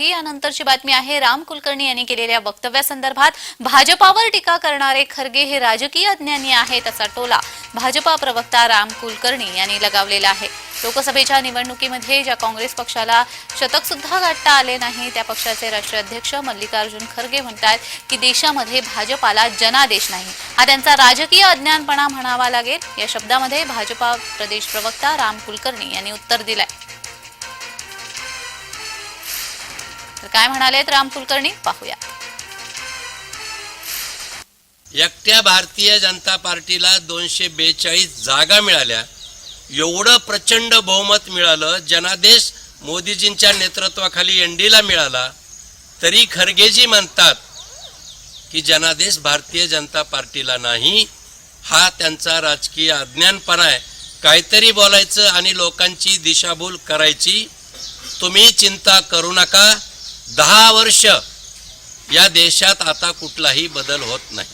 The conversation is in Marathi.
ही यानंतरची बातमी आहे. राम कुलकर्णी यांनी केलेल्या वक्तव्यासंदर्भात भाजपावर टीका करणारे खरगे हे राजकीय अज्ञानी आहेत असा टोला भाजपा प्रवक्ता राम कुलकर्णी यांनी लगावलेला आहे. लोकसभेच्या निवडणुकीमध्ये ज्या काँग्रेस पक्षाला शतक सुद्धा गाठता आले नाही त्या पक्षाचे राष्ट्रीय अध्यक्ष मल्लिकार्जुन खरगे म्हणतात की देशामध्ये भाजपाला जनादेश नाही. हा त्यांचा राजकीय अज्ञानपणा म्हणावा लागेल. या शब्दामध्ये भाजपा प्रदेश प्रवक्ता राम कुलकर्णी यांनी उत्तर दिलंय. तर काय म्हणाले राम कुलकर्णी? पाहूया. एकट्या भारतीय जनता पार्टीला दोनशे बेचाळीस जागा मिळाल्या. एवढं प्रचंड बहुमत मिळालं जनादेश मोदीजींच्या नेतृत्वाखाली एनडीला मिळाला. तरी खरगेजी म्हणतात की जनादेश भारतीय जनता पार्टीला नाही हा त्यांचा राजकीय अज्ञानपणा आहे. काहीतरी बोलायचं आणि लोकांची दिशाभूल करायची तुम्ही चिंता करू नका. दहा वर्ष या देशात आता कुठलाही बदल होत नाही.